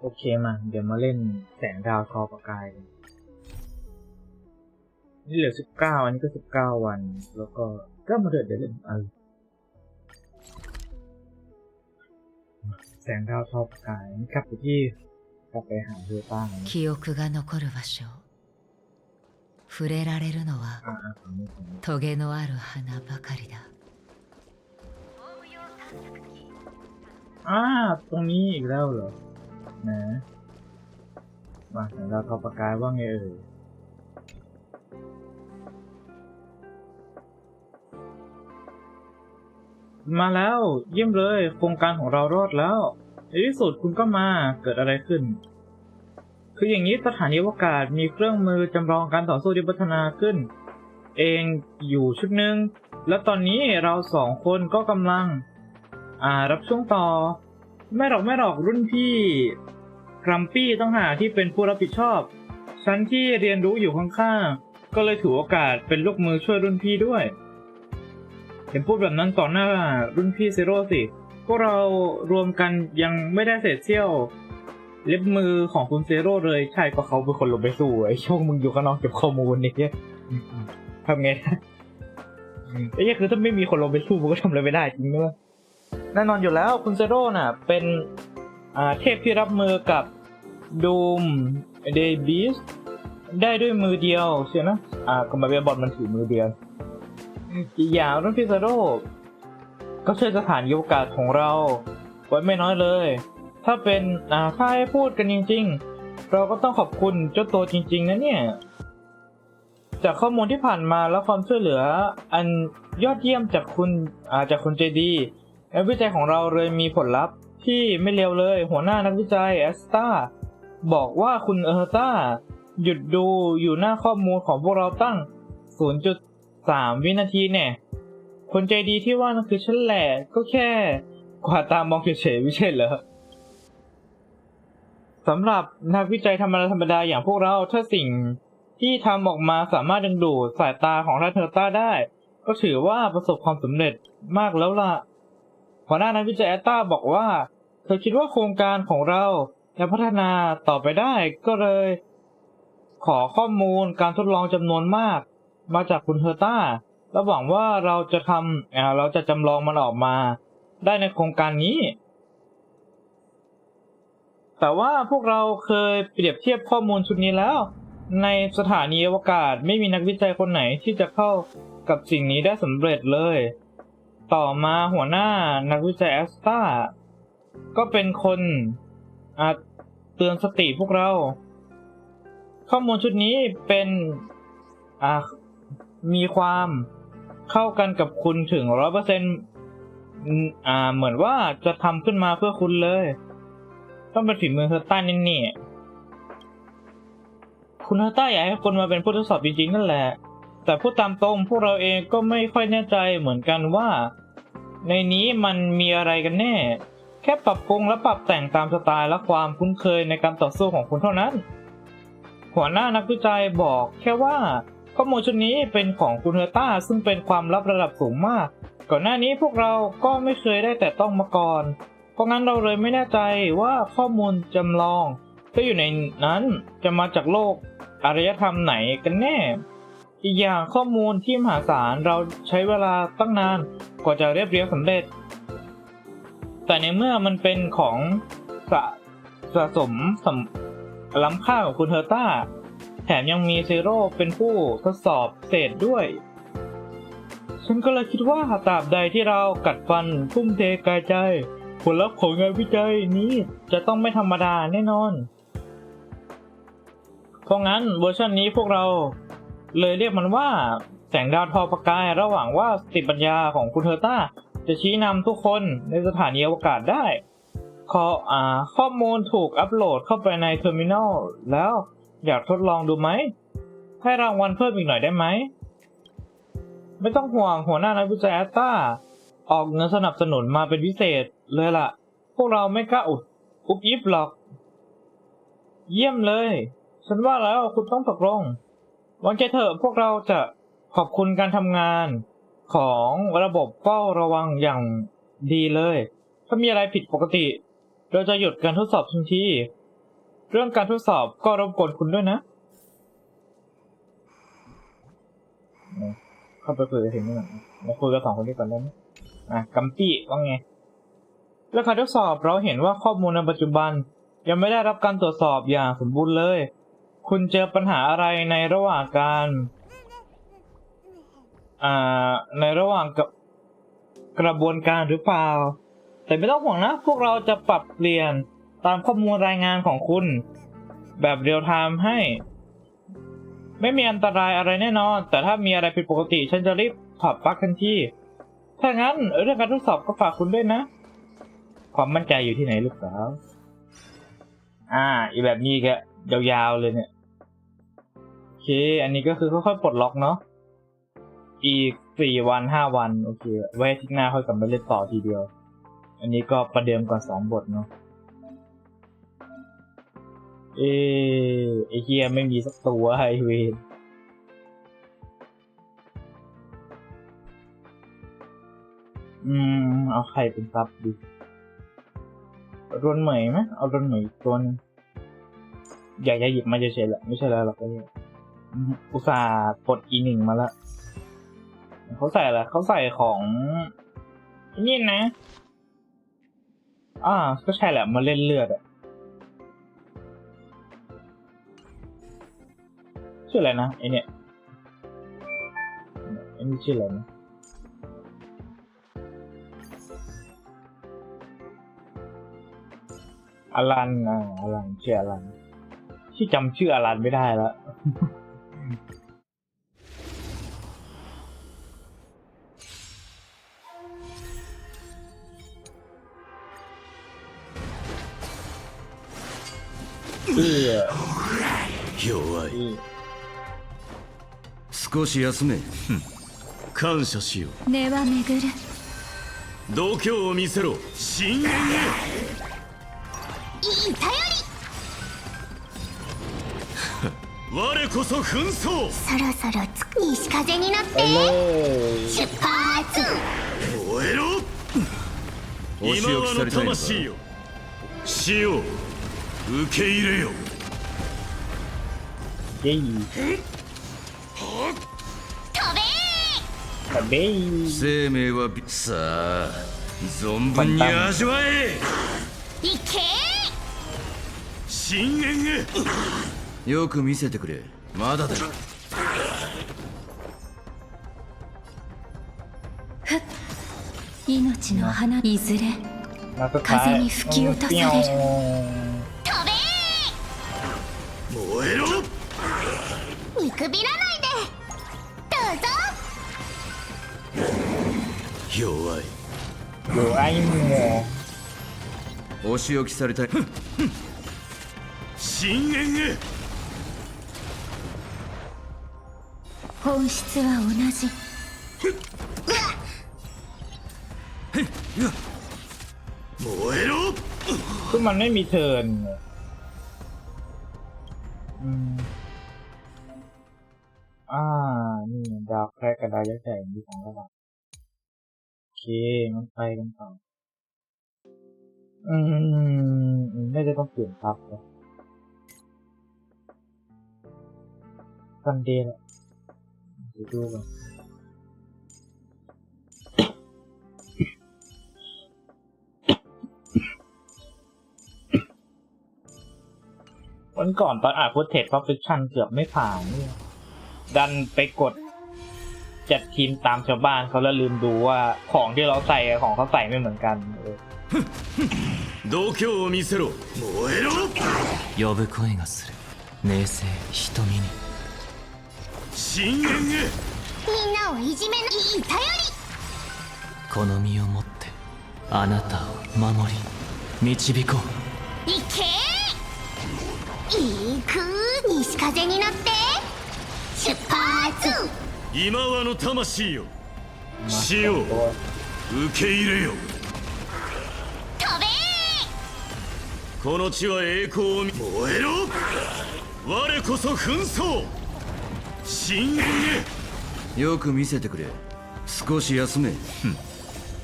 โอเคมาเดี๋ยวมาเล่นแสงดาวทอประกายกันนี่เหลือสิบเก้าอันนี้ก็สิบเก้าวัน แล้วก็ก็มาเดินเดี๋ยวเล่นเออแสงดาวทอประกายนี่กลับไปที่กลับไปหาเธอต้านะ 記憶が残る場所触れられるのは อ่าอ่าฝั่งนี้ฝั่งนี้ トゲのある花ばかりだ อ่าตรงนี้อีกแล้วเหรอ นะมาแสงดาทอประกายว่าไงเอ่ยมาแล้วเยี่ยมเลย โครงการของเรารอดแล้วในที่สุดคุณก็มาเกิดอะไรขึ้น คืออย่างนี้สถานีอวกาศมีเครื่องมือจำลองการต่อสู้ที่พัฒนาขึ้น เองอยู่ชุดหนึ่งแล้วตอนนี้เราสองคนก็กำลัง อ่ารับช่วงต่อ ไม่หรอกไม่หรอกรุ่นพี่ กรัมปี้ต้องหาที่เป็นผู้รับผิดชอบ ฉันที่เรียนรู้อยู่ข้างๆ ก็เลยถือโอกาสเป็นลูกมือช่วยรุ่นพี่ด้วยเห็นพูดแบบนั้นต่อหน้ารุ่นพี่เซโร่สิ พวกเรารวมกันยังไม่ได้เศษเสี้ยว เล็บมือของคุณเซโร่เลย ใช่ก็เขาเป็นคนลงไปสู้ไอ้โชคมึงอยู่ข้างนอกเก็บข้อมูลนี่ทำไงได้ไอ้เหี้ยคือถ้าไม่มีคนลงไปสู้มึงก็ทำอะไรไม่ได้จริงไหมวะแน่นอนอยู่แล้วคุณเซโร่น่ะ เป็น เทพที่รับมือกับดูมเดบิสได้ด้วยมือเดียวเชียวนะอ่าก็มาเบลบอลมันถือมือเดียว อีกอย่างรุ่นพี่เซโร่ก็ช่วยสถานยุกาศของเรา ไว้ไม่น้อยเลย ถ้าเป็นอ่าถ้าให้พูดกันจริง ๆ เราก็ต้องขอบคุณเจ้าตัวจริง ๆ นะเนี่ย จากข้อมูลที่ผ่านมาและความช่วยเหลือ อันยอดเยี่ยมจากคุณอ่าจากคุณเจดีงานวิจัยของเราเลยมีผลลัพธ์ ที่ไม่เลวเลย หัวหน้านักวิจัยแอสตาบอกว่าคุณเออร์ตาหยุดดูอยู่หน้าข้อมูลของพวกเราตั้ง 0.3 วินาทีเนี่ยคนใจดีที่ว่านั่นคือฉันแหละก็แค่ กวาตามองเฉยๆไม่ใช่เหรอสำหรับนักวิจัยธรรมดาธรรมดาอย่างพวกเราถ้าสิ่งที่ทำออกมาสามารถดึงดูดสายตาของท่านเทอร์ต้าได้ ก็ถือว่าประสบความสำเร็จมากแล้วล่ะ หัวหน้านักวิจัยแอตตาบอกว่า เธอคิดว่าโครงการของเราจะพัฒนาต่อไปได้ก็เลย ขอข้อมูลการทดลองจำนวนมาก มาจากคุณเทอร์ตาและหวังว่าเราจะทำเราจะจำลองมันออกมา ได้ในโครงการนี้ แต่ว่าพวกเราเคยเปรียบเทียบข้อมูลชุดนี้แล้ว ในสถานีอวกาศไม่มีนักวิจัยคนไหนที่จะเข้ากับสิ่งนี้ได้สำเร็จเลย ต่อมาหัวหน้านักวิจัยแอสตาก็เป็นคนเตือนสติพวกเรา ข้อมูลชุดนี้เป็นมีความเข้ากันกับคุณถึงร้อยเปอร์เซ็นอ่าเหมือนว่าจะทำขึ้นมาเพื่อคุณเลย ต้องเป็นฝีมือเฮอร์ต้านี่นี่คุณเฮอร์ต้าอยากให้คนมาเป็นผู้ทดสอบจริงๆนั่นแหละแต่พูดตามตรงพวกเราเองก็ไม่ค่อยแน่ใจเหมือนกันว่า ในนี้มันมีอะไรกันแน่ แค่ปรับปรุงและปรับแต่งตามสไตล์และความคุ้นเคยในการต่อสู้ของคุณเท่านั้น หัวหน้านักวิจัยบอกแค่ว่าข้อมูลชุดนี้เป็นของคุณเฮอร์ต้าซึ่งเป็นความลับระดับสูงมาก ก่อนหน้านี้พวกเราก็ไม่เคยได้แต่ต้องมาก่อน เพราะงั้นเราเลยไม่แน่ใจว่าข้อมูลจำลองที่อยู่ในนั้นจะมาจากโลกอารยธรรมไหนกันแน่ อีกอย่างข้อมูลที่มหาศาลเราใช้เวลาตั้งนานกว่าจะเรียบเรียงสำเร็จ แต่ในเมื่อมันเป็นของสะสะสมสำล้ำค่าของคุณเฮอร์ต้า แถมยังมีเซโร่เป็นผู้ทดสอบเศษด้วย ฉันก็เลยคิดว่าตราบใดที่เรากัดฟันทุ่มเทกายใจ ผลลัพธ์ของงานวิจัยนี้จะต้องไม่ธรรมดาแน่นอน เพราะงั้นเวอร์ชันนี้พวกเรา เลยเรียกมันว่าแสงดาวทอประกายระหว่างว่าสติปัญญาของคุณเฮอร์ต้า จะชี้นำทุกคนในสถานีอวกาศได้ขออ่าข้อมูลถูกอัปโหลดเข้าไปในเทอร์มินอลแล้วอยากทดลองดูไหม ให้รางวัลเพิ่มอีกหน่อยได้ไหม ไม่ต้องห่วงหัวหน้านักวิจัยแอตตาออกเงินสนับสนุนมาเป็นพิเศษเลยล่ะ พวกเราไม่กล้าอุดอุบยิบหรอก เยี่ยมเลย ฉันว่าแล้วคุณต้องตกลง วางใจเถอะพวกเราจะขอบคุณการทำงานของระบบเฝ้าระวังอย่างดีเลย ถ้ามีอะไรผิดปกติ เราจะหยุดการทดสอบทันที เรื่องการทดสอบก็รบกวนคุณด้วยนะ เข้าไปคุยกับถึงนี่นมาคุยกับสองคนนี้ก่อนได้ไหมอะกัมปี้ว่าไงเรื่องการทดสอบเราเห็นว่าข้อมูลในปัจจุบัน ยังไม่ได้รับการตรวจสอบอย่างสมบูรณ์เลย คุณเจอปัญหาอะไรในระหว่างการอ่าในระหว่างกับกระบวนการหรือเปล่า แต่ไม่ต้องห่วงนะ พวกเราจะปรับเปลี่ยนตามข้อมูลรายงานของคุณ แบบเรียลไทม์ให้ ไม่มีอันตรายอะไรแน่นอน แต่ถ้ามีอะไรผิดปกติ ฉันจะรีบถอดปลั๊กทันทีถ้างั้นเรื่องการทดสอบก็ฝากคุณด้วยนะ ความมั่นใจอยู่ที่ไหนลูกสาว อ่า อีแบบนี้แกยาวๆเลยเนี่ย เค อันนี้ก็คือค่อยๆปลดล็อกเนาะ อีกสี่วันห้าวันโอเค ไว้ที่หน้าค่อยกลับมาเล่นต่อทีเดียว อันนี้ก็ประเดิมก่อนสองบทเนาะ เอไอเฮียไม่มีสักตัวไฮเวนอืม เอาใครเป็นซับดีเอารนเหมยไหมเอารนเหมยอีกตัวนึงอยากจะหยิบมาเฉยๆแหละไม่ใช่แล้วหรอกไอ้ อุตส่าห์ปลดอีหนึ่งมาแล้วเขาใส่อะไรเขาใส่ของนี่นะ อ่า ก็ใช่แหละมาเล่นเลือดอะชื่ออะไรนะไอเนี่ยไอนี่ชื่ออะไรนะอลันอ่าอลันชื่ออลันที่จำชื่ออลันไม่ได้แล้ว 弱い、少し休め。感謝しよう。根は巡る。度胸を見せろ。深淵へ。いい頼り。我こそ紛争そろそろ西風になって。出発。燃えろ。今はの魂よ。死を受け入れよ。ゲイ食べー！生命はさあ存分に味わえ。いけ深淵へ。よく見せてくれ。まだだ。命の花いずれ風に吹き落とされる。くびらないでどうぞ弱い อยู่ไอ้หมู お仕置きされたい深淵へ本質は同じ燃えろ ซึ่งมันไม่มีเทิร์น แครกกับดาวยักษ์ใหญ่มีสองระดับโอเคมันไปกันต่ออืมอืมน่าจะต้องเปลี่ยนทับซันเดย์แหละเดี๋ยวดูกันวันก่อนตอนอ่านพุทเทคพอฟิคชันเกือบไม่ผ่านเนี่ยดันไปกด จัดทีมตามชาวบ้านเขาแล้วลืมดูว่าของที่เราใส่กับของเขาใส่ไม่เหมือนกันเออ 度胸を見せろ燃えろ呼ぶ声がする明星瞳に深淵へみんなをいじめないい頼この身をもってあなたを守り導こうり行け行く西風に乗って出発 今はの魂よ死を受け入れよ飛べこの地は栄光を燃えろ。我こそ紛争。深淵へよく見せてくれ。少し休め。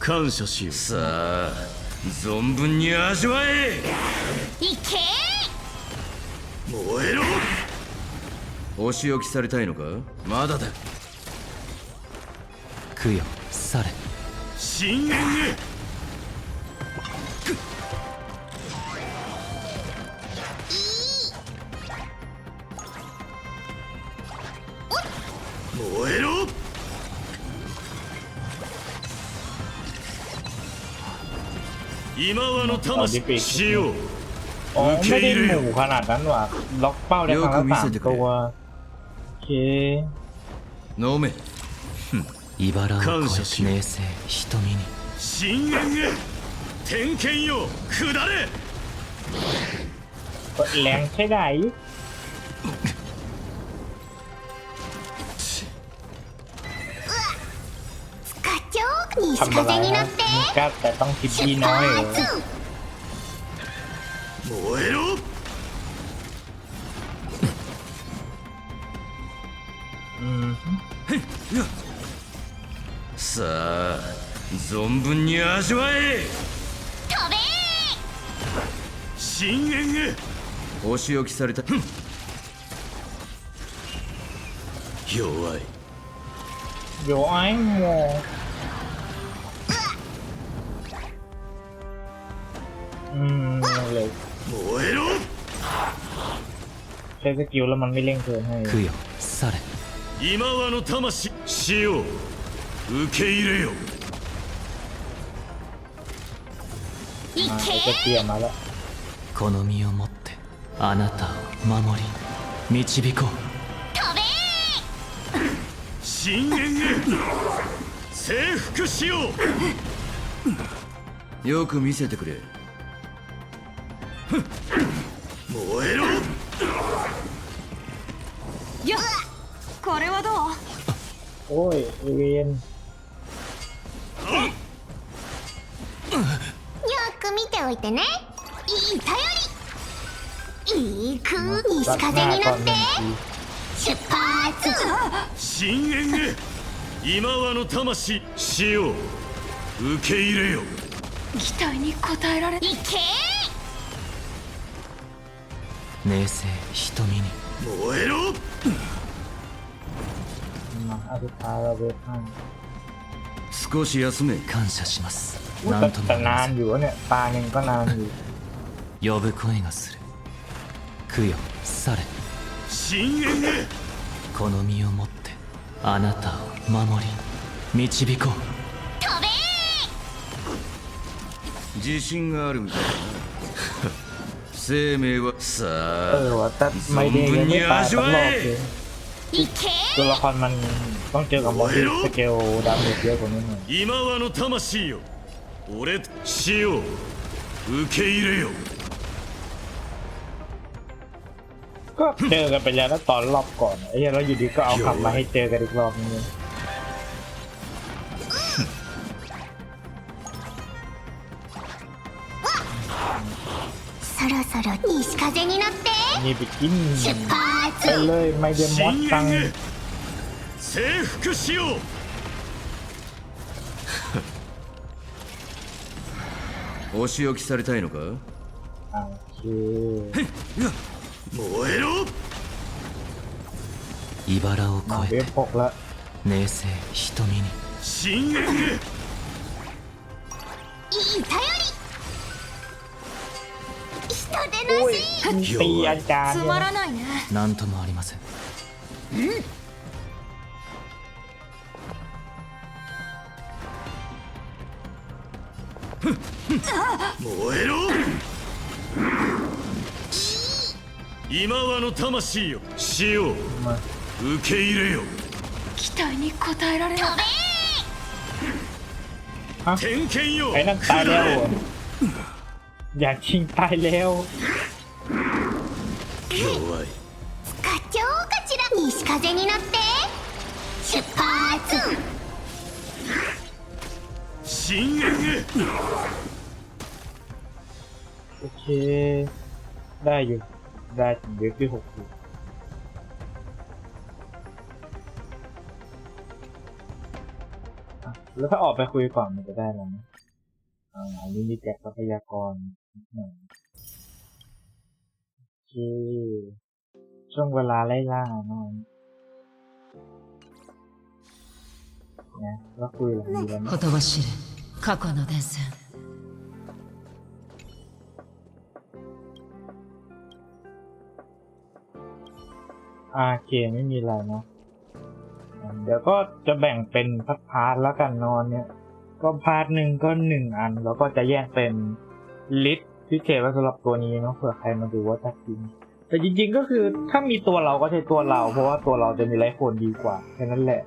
感謝しよう。さあ存分に味わえ。いけ。燃えろ。お仕置きされたいのか？まだだ。供養され深淵へ燃えろ今はの魂しよう อ๋อไม่ได้หมู่ขนาดนั้นว่ะล็อกเป้าได้ครั้งละสามตัวโอเค 飲め 茨を感謝しよう越え明星瞳に深淵へ天剣よ下れ แรงใช่ไหม スカチョー西 ทำอะไร 風に นะ 乗って มีกัดแต่ต้องคิดดี 出 น้อยเหรอ 発燃えろ さあ存分に味わえ飛べ深淵へお仕置きされた弱い เดี๋ยวไอ้โมอืมเลย 燃えろ ใช้สกิลแล้วมันไม่เร่งเกินให้ 供養され今はの魂しよう 受け入れよ。まあ、敵はまこの身をもってあなたを守り導こう。飛べ深淵へ。征服しようよく見せてくれ。燃えろ。よこれはどう？おい、ウィく見ておいてね。いい頼り。いく西風に乗って。出発。深淵。へ今はの魂死を受け入れよ。期待に応えられいけ。名声瞳に。燃えろ。少し休め感謝します อุ๊ย な แต่ んとも แต่ 言え นา ま น せん อยู่วะเนี่ยตาหนึ่งก็นานอยู่ 呼ぶ声がする供養され深淵へこの身をもってあなたを守り導こう飛べ自信があるみたいだな生命はさ เออ あ ว่ะแต่ไม่ อบเลย 行け ตัวละครมันต้องเจอกับมอนที่สเกลดาเมจเยอะกว่านี้หน่อย 今はの魂よ俺としよう受け入れよ ก็เจอกันไปแล้วนะตอนรอบก่อนไอ้เหี้ยแล้วอยู่ดีก็เอากลับมาให้เจอกันอีกรอบนึง そろそろ西風に乗って นี่ไปกิน 出 ไ ป 発 เลยไม่เดมอส 深 ตัง 淵へ征服しようお仕置きされたいのか อ่าโอเค 燃えろ茨を มา 越 เว え ฟ て หกแล้ว 明星瞳に深淵 人で โอ้ ないし ตีอาจารย์ つ เนี่ย ま นะ らないねなんともありません燃えろ今はの魂よしよう มา 受け入れよ期待に応えられない天剣よ ไอ้นั่นตายแล้วเหรออยากชิงตายแล้ว 弱い課長こちら西風に乗って出発深淵へ โอเค ได้อยู่ ได้ถึงเวฟที่หกอยู่อ่ะแล้วถ้าออกไปคุยก่อนมันจะได้แล้วนะอ่าอันนี้มีแจกทรัพยากรนิดหน่อยโอ เค ช่วงเวลาไล่ล่านอนเนี่ยก็คุยหลังดีแล้วนะ ほとばしる過去の伝線 อ่าโอเคไม่มีอะไรเนาะอ่าเดี๋ยวก็จะแบ่งเป็นพักพาร์ทแล้วกันนอนเนี่ย ก็พาร์ทหนึ่งก็หนึ่งอัน แล้วก็จะแยกเป็นลิสต์ พิเศษไว้สำหรับตัวนี้เนาะเผื่อใครมาดูว่าจะกินแต่จริงๆก็คือถ้ามีตัวเราก็ใช้ตัวเรา เพราะว่าตัวเราจะมีไลฟ์โคนดีกว่าแค่นั้นแหละ